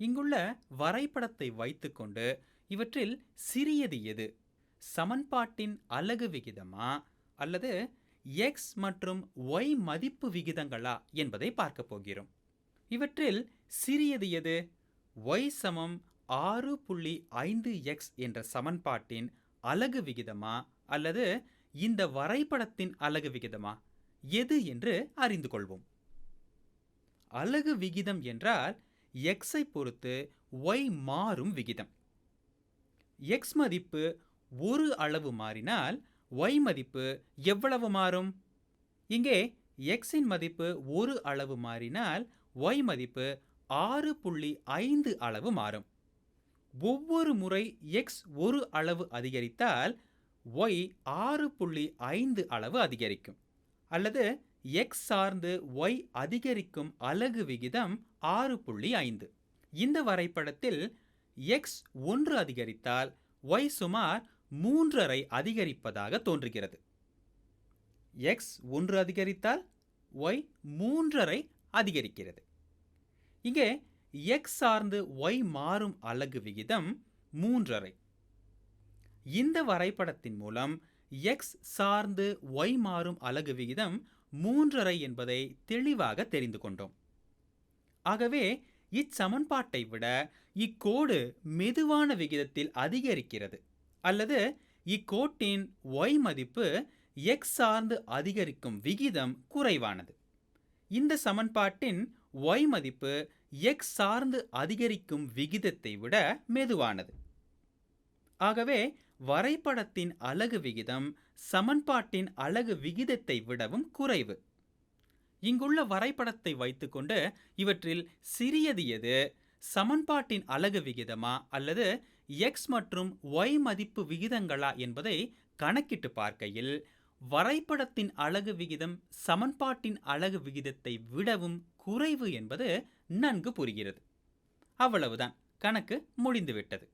இங்குள்ள வரைபடத்தை வைத்துக்கொண்டு இவற்றில் சிறியது எது? சமன்பாட்டின் அலகு விகிதமா? அல்லது எக்ஸ் மற்றும் ஒய் மதிப்பு விகிதங்களா என்பதை பார்க்க போகிறோம். இவற்றில் சிறியது எது? ஒய் சமம் ஆறு புள்ளி ஐந்து எக்ஸ் என்ற சமன்பாட்டின் அலகு விகிதமா? அல்லது இந்த வரைபடத்தின் அலகு விகிதமா? எது என்று அறிந்து கொள்வோம். அலகு விகிதம் என்றால் எக்ஸை பொறுத்து ஒய் மாறும் விகிதம். எக்ஸ் மதிப்பு ஒரு அளவு மாறினால் ஒய் மதிப்பு எவ்வளவு மாறும்? இங்கே எக்ஸின் மதிப்பு ஒரு அளவு மாறினால் ஒய் மதிப்பு ஆறு புள்ளி ஐந்து அளவு மாறும். ஒவ்வொரு முறை எக்ஸ் ஒரு அளவு அதிகரித்தால் ஒய் ஆறு புள்ளி ஐந்து அளவு அதிகரிக்கும். அல்லது எக்ஸ் சார்ந்து ஒய் அதிகரிக்கும் அலகு விகிதம் ஆறு புள்ளி ஐந்து. இந்த வரைபடத்தில் எக்ஸ் ஒன்று அதிகரித்தால் ஒய் சுமார் மூன்றரை அதிகரிப்பதாக தோன்றுகிறது. எக்ஸ் ஒன்று அதிகரித்தால் ஒய் மூன்றரை அதிகரிக்கிறது. இங்கே எக்ஸ் சார்ந்து ஒய் மாறும் அலகு விகிதம் மூன்றரை. இந்த வரைபடத்தின் மூலம் எக்ஸ் சார்ந்து ஒய் மாறும் அலகு விகிதம் மூன்றரை என்பதை தெளிவாக தெரிந்து கொண்டோம். ஆகவே இச்சமன்பாட்டை விட இக்கோடு மெதுவான விகிதத்தில் அதிகரிக்கிறது. அல்லது இக்கோட்டின் ஒய் மதிப்பு எக்ஸ் சார்ந்து அதிகரிக்கும் விகிதம் குறைவானது. இந்த சமன்பாட்டின் ஒய் மதிப்பு எக்ஸ் சார்ந்து அதிகரிக்கும் விகிதத்தை விட மெதுவானது. ஆகவே வரைபடத்தின் அலகு விகிதம் சமன்பாட்டின் அலகு விகிதத்தை விடவும் குறைவு. இங்குள்ள வரைபடத்தை வைத்துக்கொண்டு இவற்றில் சிறியது எது? சமன்பாட்டின் அலகு விகிதமா? அல்லது எக்ஸ் மற்றும் ஒய் மதிப்பு விகிதங்களா என்பதை கணக்கிட்டு பார்க்கையில் வரைபடத்தின் அலகு விகிதம் சமன்பாட்டின் அலகு விகிதத்தை விடவும் குறைவு என்பது நன்கு புரிகிறது. அவ்வளவுதான். கணக்கு முடிந்துவிட்டது.